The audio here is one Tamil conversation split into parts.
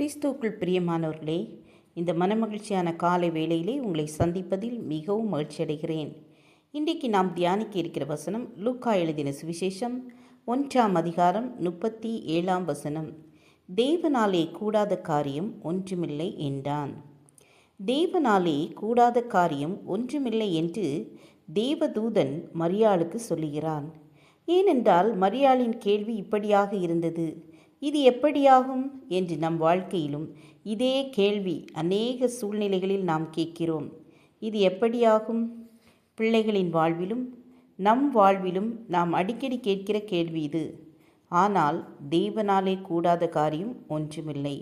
கிறிஸ்துவுக்குள் பிரியமானவர்களே இந்த மனமகிழ்ச்சியான காலை வேளையிலே உங்களை சந்திப்பதில் மிகவும் மகிழ்ச்சி அடைகிறேன் இன்றைக்கு நாம் தியானிக்க இருக்கிற வசனம் லூக்கா எழுதின சுவிசேஷம் ஒன்றாம் அதிகாரம் முப்பத்தி ஏழாம் வசனம். தேவனாலே கூடாத காரியம் ஒன்றுமில்லை என்றான். தேவனாலே கூடாத காரியம் ஒன்றுமில்லை என்று தேவதூதன் மரியாளுக்கு சொல்லுகிறான். ஏனென்றால் மரியாளின் கேள்வி இப்படியாக இருந்தது. இது எப்படியாகும் என்று நம் வாழ்க்கையிலும் இதே கேள்வி அநேக சூழ்நிலைகளில் நாம் கேட்கிறோம். இது எப்படியாகும்? பிள்ளைகளின் வாழ்விலும் நம் வாழ்விலும் நாம் அடிக்கடி கேட்கிற கேள்வி இது. ஆனால் தேவனாலே கூடாத காரியம் ஒன்றுமில்லை.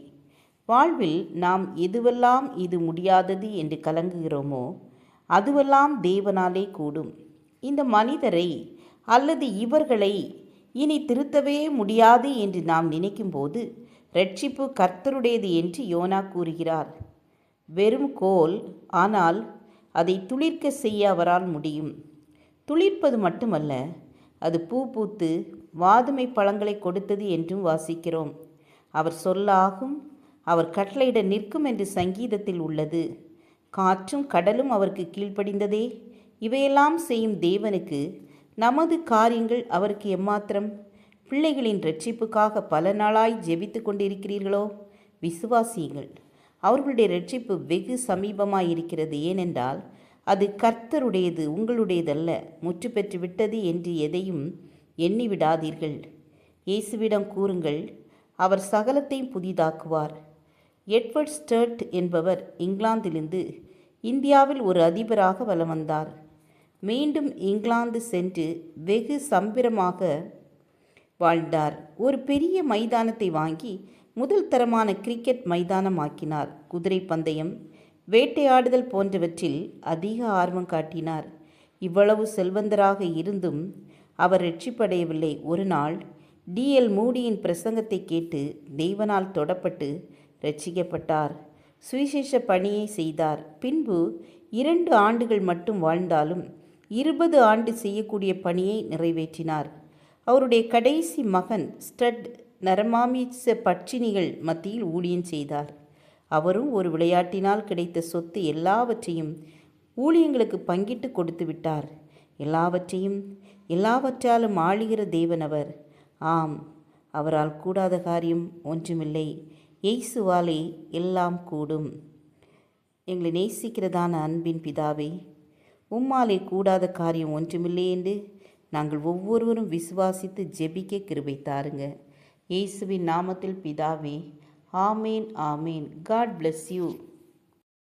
வாழ்வில் நாம் எதுவெல்லாம் இது முடியாதது என்று கலங்குகிறோமோ அதுவெல்லாம் தேவனாலே கூடும். இந்த மனிதரை அல்லது இவர்களை இனி திருத்தவே முடியாது என்று நாம் நினைக்கும்போது ரட்சிப்பு கர்த்தருடையது என்று யோனா கூறுகிறார். வெறும் கோல் ஆனால் அதை துளிர்க்க செய்ய அவரால் முடியும். துளிர்ப்பது மட்டுமல்ல அது பூ பூத்து வாதுமை பழங்களை கொடுத்தது என்றும் வாசிக்கிறோம். அவர் சொல்லாகும் அவர் கட்டளையிட நிற்கும் என்று சங்கீதத்தில் உள்ளது. காற்றும் கடலும் அவருக்கு கீழ்ப்படிந்ததே இவையெல்லாம் செய்யும் தேவனுக்கு நமது காரியங்கள் அவருக்கு எம்மாத்திரம்? பிள்ளைகளின் ரட்சிப்புக்காக பல நாளாய் ஜெபித்து கொண்டிருக்கிறீர்களோ? விசுவாசியுங்கள். அவர்களுடைய ரட்சிப்பு வெகு சமீபமாயிருக்கிறது. ஏனென்றால் அது கர்த்தருடையது உங்களுடையதல்ல. முற்று பெற்று விட்டது என்று எதையும் எண்ணி விடாதீர்கள் இயேசுவிடம் கூறுங்கள் அவர் சகலத்தையும் புதிதாக்குவார். எட்வர்ட் ஸ்டர்ட் என்பவர் இங்கிலாந்திலிருந்து இந்தியாவில் ஒரு அதிபராக வலம் வந்தார். மீண்டும் இங்கிலாந்து சென்று வெகு சம்பிரமாக வாழ்ந்தார். ஒரு பெரிய மைதானத்தை வாங்கி முதல் தரமான கிரிக்கெட் மைதானமாக்கினார். குதிரை பந்தயம் வேட்டையாடுதல் போன்றவற்றில் அதிக ஆர்வம் காட்டினார். இவ்வளவு செல்வந்தராக இருந்தும் அவர் வெற்றிப்படையவில்லை ஒரு நாள் டிஎல் மூடியின் பிரசங்கத்தை கேட்டு தெய்வனால் தொடப்பட்டு ரட்சிக்கப்பட்டார். சுவிசேஷ பணியை செய்தார். பின்பு இரண்டு ஆண்டுகள் மட்டும் வாழ்ந்தாலும் இருபது ஆண்டு செய்யக்கூடிய பணியை நிறைவேற்றினார். அவருடைய கடைசி மகன் ஸ்டட் நரமாமிச பட்சினிகள் மத்தியில் ஊழியம் செய்தார். அவரும் ஒரு விளையாட்டினால் கிடைத்த சொத்து எல்லாவற்றையும் ஊழியங்களுக்கு பங்கிட்டு கொடுத்து விட்டார். எல்லாவற்றையும் எல்லாவற்றாலும் ஆளுகிற தேவன் அவர். ஆம் அவரால் கூடாத காரியம் ஒன்றுமில்லை. இயேசுவாலே எல்லாம் கூடும். எங்களை நேசிக்கிறதான அன்பின் பிதாவே உம்மாலே கூடாத காரியம் ஒன்றுமில்லை என்று நாங்கள் ஒவ்வொருவரும் விசுவாசித்து ஜெபிக்க கிருபை தாருங்க. இயேசுவின் நாமத்தில் பிதாவே ஆமேன் ஆமேன். God bless you